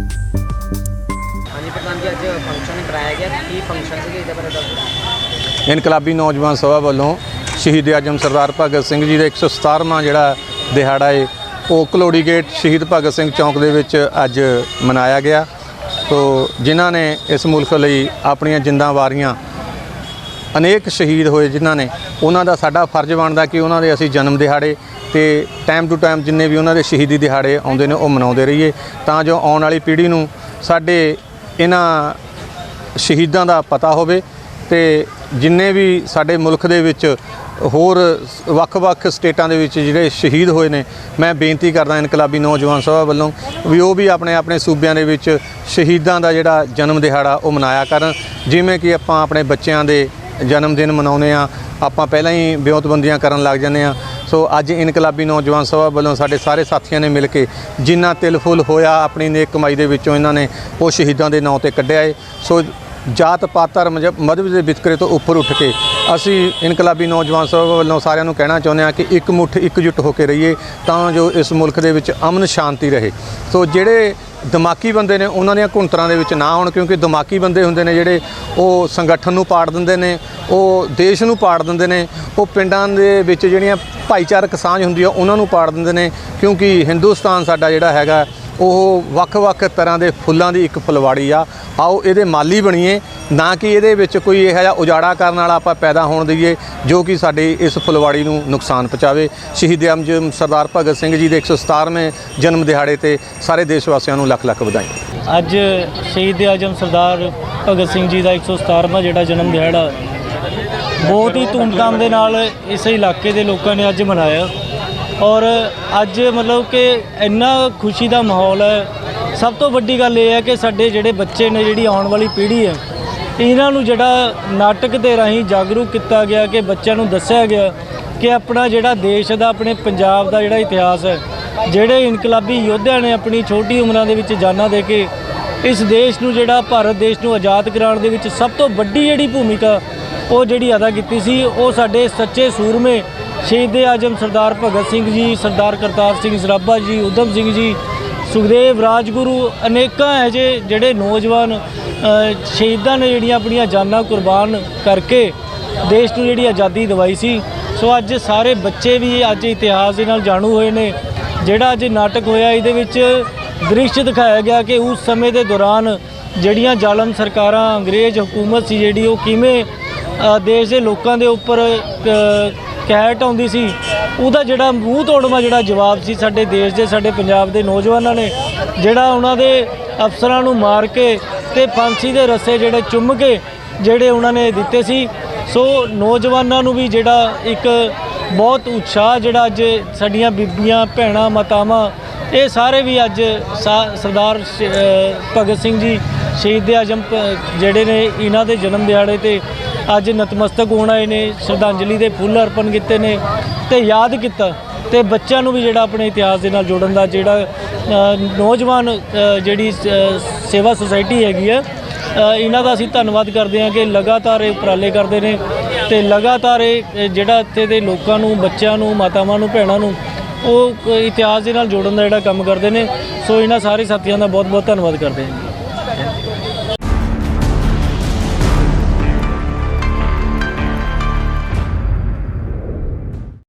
ਹਾਂਜੀ ਪ੍ਰਧਾਨ ਜੀ, ਅੱਜ ਫੰਕਸ਼ਨ ਕਰਾਇਆ ਗਿਆ। ਕੀ ਫੰਕਸ਼ਨ ਸੀਗੇ ਇਹਦੇ ਬਾਰੇ ਦੱਸੋ। ਇਨਕਲਾਬੀ ਨੌਜਵਾਨ ਸਭਾ ਵੱਲੋਂ ਸ਼ਹੀਦ ਆਜਮ ਸਰਦਾਰ ਭਗਤ ਸਿੰਘ ਜੀ ਦਾ 117ਵਾਂ ਜਿਹੜਾ ਦਿਹਾੜਾ ਏ, ਉਹ ਕਲੋੜੀ ਗੇਟ ਸ਼ਹੀਦ ਭਗਤ ਸਿੰਘ ਚੌਂਕ ਦੇ ਵਿੱਚ ਅੱਜ ਮਨਾਇਆ ਗਿਆ। ਤੋ ਜਿਨ੍ਹਾਂ ਨੇ ਇਸ ਮੁਲਕ ਲਈ ਆਪਣੀਆਂ ਜਿੰਦਾਂ ਵਾਰੀਆਂ ਅਨੇਕ ਸ਼ਹੀਦ ਹੋਏ ਜਿਨ੍ਹਾਂ ਨੇ। ਉਹਨਾਂ ਦਾ ਸਾਡਾ ਫਰਜ਼ ਬਣਦਾ ਕਿ ਉਹਨਾਂ ਦੇ ਅਸੀਂ ਜਨਮ ਦਿਹਾੜੇ ਤੇ ਟਾਈਮ ਟੂ ਟਾਈਮ ਜਿੰਨੇ ਵੀ ਉਹਨਾਂ ਦੇ ਸ਼ਹੀਦੀ ਦਿਹਾੜੇ ਆਉਂਦੇ ਨੇ, ਉਹ ਮਨਾਉਂਦੇ ਰਹੀਏ। ਤਾਂ ਜੋ ਆਉਣ ਵਾਲੀ ਪੀੜ੍ਹੀ ਨੂੰ ਸਾਡੇ ਇਹਨਾਂ ਸ਼ਹੀਦਾਂ ਦਾ ਪਤਾ ਹੋਵੇ ਤੇ ਜਿੰਨੇ ਵੀ ਸਾਡੇ ਮੁਲਕ ਦੇ ਵਿੱਚ ਹੋਰ ਵੱਖ-ਵੱਖ ਸਟੇਟਾਂ ਦੇ ਵਿੱਚ ਜਿਹੜੇ ਸ਼ਹੀਦ ਹੋਏ ਨੇ, ਮੈਂ ਬੇਨਤੀ ਕਰਦਾ ਇਨਕਲਾਬੀ ਨੌਜਵਾਨ ਸਭਾ ਵੱਲੋਂ ਵੀ ਉਹ ਵੀ ਆਪਣੇ ਆਪਣੇ ਸੂਬਿਆਂ ਦੇ ਵਿੱਚ ਸ਼ਹੀਦਾਂ ਦਾ ਜਿਹੜਾ ਜਨਮ ਦਿਹਾੜਾ ਉਹ ਮਨਾਇਆ ਕਰਨ। ਜਿਵੇਂ ਕਿ ਆਪਾਂ ਆਪਣੇ ਬੱਚਿਆਂ ਦੇ ਜਨਮ ਦਿਨ ਮਨਾਉਂਦੇ ਆ ਆਪਾਂ ਪਹਿਲਾਂ ਹੀ ਵਿਉਂਤਬੰਦੀਆਂ ਕਰਨ ਲੱਗ ਜਾਂਦੇ ਆ ਸੋ ਅੱਜ ਇਨਕਲਾਬੀ ਨੌਜਵਾਨ ਸਭਾ ਵੱਲੋਂ ਸਾਡੇ ਸਾਰੇ ਸਾਥੀਆਂ ਨੇ ਮਿਲ ਕੇ ਜਿੰਨਾ ਤਿਲ ਫੁੱਲ ਹੋਇਆ, ਆਪਣੀ ਨੇਕ ਕਮਾਈ ਦੇ ਵਿੱਚੋਂ ਇਹਨਾਂ ਨੇ ਉਹ ਸ਼ਹੀਦਾਂ ਦੇ ਨਾਂ ਤੇ ਕੱਢਿਆ ਏ। ਸੋ ਜਾਤ ਪਾਤ ਧਰਮ ਜਾਂ ਮਜ਼ਹਬ ਦੇ ਵਿਤਕਰੇ ਤੋਂ ਉੱਪਰ ਉੱਠ ਕੇ ਅਸੀਂ ਇਨਕਲਾਬੀ ਨੌਜਵਾਨ ਸਭਾ ਵੱਲੋਂ ਸਾਰਿਆਂ ਨੂੰ ਕਹਿਣਾ ਚਾਹੁੰਦੇ ਹਾਂ ਕਿ ਇੱਕ ਮੁੱਠ ਇਕਜੁੱਟ ਹੋ ਕੇ ਰਹੀਏ ਤਾਂ ਜੋ ਇਸ ਮੁਲਕ ਦੇ ਵਿੱਚ ਅਮਨ ਸ਼ਾਂਤੀ ਰਹੇ। ਸੋ ਜਿਹੜੇ ਦਿਮਾਗੀ ਬੰਦੇ ਨੇ, ਉਹਨਾਂ ਦੀਆਂ ਘੁੰਟਰਾਂ ਦੇ ਵਿੱਚ ਨਾ ਆਉਣ ਕਿਉਂਕਿ ਦਿਮਾਗੀ ਬੰਦੇ ਹੁੰਦੇ ਨੇ ਜਿਹੜੇ ਉਹ ਸੰਗਠਨ ਨੂੰ ਪਾੜ ਦਿੰਦੇ ਨੇ, ਉਹ ਦੇਸ਼ ਨੂੰ ਪਾੜ ਦਿੰਦੇ ਨੇ, ਉਹ ਪਿੰਡਾਂ ਦੇ ਵਿੱਚ ਜਿਹੜੀਆਂ ਭਾਈਚਾਰਕ ਸਾਂਝ ਹੁੰਦੀ ਆ, ਉਹਨਾਂ ਨੂੰ ਪਾੜ ਦਿੰਦੇ ਨੇ ਕਿਉਂਕਿ ਹਿੰਦੁਸਤਾਨ ਸਾਡਾ ਜਿਹੜਾ ਹੈਗਾ ਉਹ ਵੱਖ-ਵੱਖ ਤਰ੍ਹਾਂ ਦੇ ਫੁੱਲਾਂ ਦੀ ਇੱਕ ਫੁਲਵਾੜੀ ਆ। ਆਓ ਇਹਦੇ ਮਾਲੀ ਬਣੀਏ, ਨਾ ਕਿ ਇਹਦੇ ਵਿੱਚ ਕੋਈ ਇਹੋ ਜਿਹਾ ਉਜਾੜਾ ਕਰਨ ਵਾਲਾ ਆਪਾਂ ਪੈਦਾ ਹੋਣ ਦਈਏ, ਜੋ ਕਿ ਸਾਡੀ ਇਸ ਫੁਲਵਾੜੀ ਨੂੰ ਨੁਕਸਾਨ ਪਹੁੰਚਾਵੇ। ਸ਼ਹੀਦ ਆਜਮ ਸਰਦਾਰ ਭਗਤ ਸਿੰਘ ਜੀ ਦੇ 117ਵੇਂ ਜਨਮ ਦਿਹਾੜੇ ਤੇ ਸਾਰੇ ਦੇਸ਼ ਵਾਸੀਆਂ ਨੂੰ ਲੱਖ ਲੱਖ ਵਧਾਈਆਂ। ਅੱਜ ਸ਼ਹੀਦ ਆਜਮ ਸਰਦਾਰ ਭਗਤ ਸਿੰਘ ਜੀ ਦਾ 117ਵਾਂ ਜਿਹੜਾ ਜਨਮ ਦਿਹਾੜਾ ਬਹੁਤ ਹੀ ਧੂਮਧਾਮ ਦੇ ਨਾਲ ਇਸ ਇਲਾਕੇ ਦੇ ਲੋਕਾਂ ਨੇ ਅੱਜ ਮਨਾਇਆ। ਔਰ ਅੱਜ ਮਤਲਬ ਕਿ ਇੰਨਾ ਖੁਸ਼ੀ ਦਾ ਮਾਹੌਲ ਹੈ। ਸਭ ਤੋਂ ਵੱਡੀ ਗੱਲ ਇਹ ਹੈ ਕਿ ਸਾਡੇ ਜਿਹੜੇ ਬੱਚੇ ਨੇ, ਜਿਹੜੀ ਆਉਣ ਵਾਲੀ ਪੀੜ੍ਹੀ ਹੈ, ਇਹਨਾਂ ਨੂੰ ਜਿਹੜਾ ਨਾਟਕ ਦੇ ਰਾਹੀਂ ਜਾਗਰੂਕ ਕੀਤਾ ਗਿਆ ਕਿ ਬੱਚਿਆਂ ਨੂੰ ਦੱਸਿਆ ਗਿਆ ਕਿ ਆਪਣਾ ਜਿਹੜਾ ਦੇਸ਼ ਦਾ, ਆਪਣੇ ਪੰਜਾਬ ਦਾ ਜਿਹੜਾ ਇਤਿਹਾਸ ਹੈ, ਜਿਹੜੇ ਇਨਕਲਾਬੀ ਯੋਧਿਆਂ ਨੇ ਆਪਣੀ ਛੋਟੀ ਉਮਰਾਂ ਦੇ ਵਿੱਚ ਜਾਨਾਂ ਦੇ ਕੇ ਇਸ ਦੇਸ਼ ਨੂੰ, ਜਿਹੜਾ ਭਾਰਤ ਦੇਸ਼ ਨੂੰ ਆਜ਼ਾਦ ਕਰਾਉਣ ਦੇ ਵਿੱਚ ਸਭ ਤੋਂ ਵੱਡੀ ਜਿਹੜੀ ਭੂਮਿਕਾ ਉਹ ਜਿਹੜੀ ਅਦਾ ਕੀਤੀ ਸੀ, ਉਹ ਸਾਡੇ ਸੱਚੇ ਸੂਰਮੇ ਸ਼ਹੀਦ ਆਜਮ ਸਰਦਾਰ ਭਗਤ ਸਿੰਘ ਜੀ, ਸਰਦਾਰ ਕਰਤਾਰ ਸਿੰਘ ਸਰਾਭਾ ਜੀ ਉਦਮ ਸਿੰਘ ਜੀ, ਸੁਖਦੇਵ ਰਾਜਗੁਰੂ, ਅਨੇਕਾਂ ਹੈ ਜੇ ਜਿਹੜੇ ਨੌਜਵਾਨ ਸ਼ਹੀਦਾਂ ਨੇ ਜਿਹੜੀਆਂ ਆਪਣੀਆਂ ਜਾਨਾਂ ਕੁਰਬਾਨ ਕਰਕੇ ਦੇਸ਼ ਨੂੰ ਜਿਹੜੀ ਆਜ਼ਾਦੀ ਦਿਵਾਈ ਸੀ। ਸੋ ਅੱਜ ਸਾਰੇ ਬੱਚੇ ਵੀ ਅੱਜ ਇਤਿਹਾਸ ਦੇ ਨਾਲ ਜਾਣੂ ਹੋਏ ਨੇ। ਜਿਹੜਾ ਅੱਜ ਨਾਟਕ ਹੋਇਆ, ਇਹਦੇ ਵਿੱਚ ਦ੍ਰਿਸ਼ ਦਿਖਾਇਆ ਗਿਆ ਕਿ ਉਸ ਸਮੇਂ ਦੇ ਦੌਰਾਨ ਜਿਹੜੀਆਂ ਜ਼ਾਲਮ ਸਰਕਾਰਾਂ, ਅੰਗਰੇਜ਼ ਹਕੂਮਤ ਸੀ ਜਿਹੜੀ, ਉਹ ਕਿਵੇਂ ਦੇਸ਼ ਦੇ ਲੋਕਾਂ ਦੇ ਉੱਪਰ ਕਹਿਟ ਆਉਂਦੀ ਸੀ, ਉਹਦਾ ਜਿਹੜਾ ਮੂੰਹ ਤੋੜਵਾ ਜਿਹੜਾ ਜਵਾਬ ਸੀ ਸਾਡੇ ਦੇਸ਼ ਦੇ, ਸਾਡੇ ਪੰਜਾਬ ਦੇ ਨੌਜਵਾਨਾਂ ਨੇ, ਜਿਹੜਾ ਉਹਨਾਂ ਦੇ ਅਫਸਰਾਂ ਨੂੰ ਮਾਰ ਕੇ ਤੇ ਫਾਂਸੀ ਦੇ ਰੱਸੇ ਜਿਹੜੇ ਚੁੰਮ ਕੇ ਜਿਹੜੇ ਉਹਨਾਂ ਨੇ ਦਿੱਤੇ ਸੀ। ਸੋ ਨੌਜਵਾਨਾਂ ਨੂੰ ਵੀ ਜਿਹੜਾ ਇੱਕ ਬਹੁਤ ਉਤਸ਼ਾਹ ਜਿਹੜਾ ਅੱਜ ਸਾਡੀਆਂ ਬੀਬੀਆਂ, ਭੈਣਾਂ, ਮਾਤਾਵਾਂ, ਇਹ ਸਾਰੇ ਵੀ ਅੱਜ ਸਾ- ਸਰਦਾਰ ਭਗਤ ਸਿੰਘ ਜੀ, ਸ਼ਹੀਦ ਆਜਮ ਜਿਹੜੇ ਨੇ, ਇਹਨਾਂ ਦੇ ਜਨਮ ਦਿਹਾੜੇ ਤੇ ਅੱਜ ਨਤਮਸਤਕ ਹੋਣ ਆਏ ਨੇ, ਸ਼ਰਧਾਂਜਲੀ ਦੇ ਫੁੱਲ ਅਰਪਣ ਕੀਤੇ ਨੇ ਤੇ ਯਾਦ ਕੀਤਾ ਤੇ ਬੱਚਿਆਂ ਨੂੰ ਵੀ ਜਿਹੜਾ ਆਪਣੇ ਇਤਿਹਾਸ ਦੇ ਨਾਲ ਜੋੜਨ ਦਾ ਜਿਹੜਾ ਨੌਜਵਾਨ ਜਿਹੜੀ ਸੇਵਾ ਸੁਸਾਇਟੀ ਹੈਗੀ ਹੈ ਇਹਨਾਂ ਦਾ ਅਸੀਂ ਧੰਨਵਾਦ ਕਰਦੇ ਹਾਂ ਕਿ ਲਗਾਤਾਰ ਇਹ ਉਪਰਾਲੇ ਕਰਦੇ ਨੇ ਤੇ ਲਗਾਤਾਰ ਇਹ ਜਿਹੜਾ ਇੱਥੇ ਦੇ ਲੋਕਾਂ ਨੂੰ, ਬੱਚਿਆਂ ਨੂੰ, ਮਾਤਾਵਾਂ ਨੂੰ, ਭੈਣਾਂ ਨੂੰ, ਉਹ ਇਤਿਹਾਸ ਦੇ ਨਾਲ ਜੋੜਨ ਦਾ ਜਿਹੜਾ ਕੰਮ ਕਰਦੇ ਨੇ। ਸੋ ਇਹਨਾਂ ਸਾਰੇ ਸਾਥੀਆਂ ਦਾ ਬਹੁਤ ਬਹੁਤ ਧੰਨਵਾਦ ਕਰਦੇ ਹਾਂ।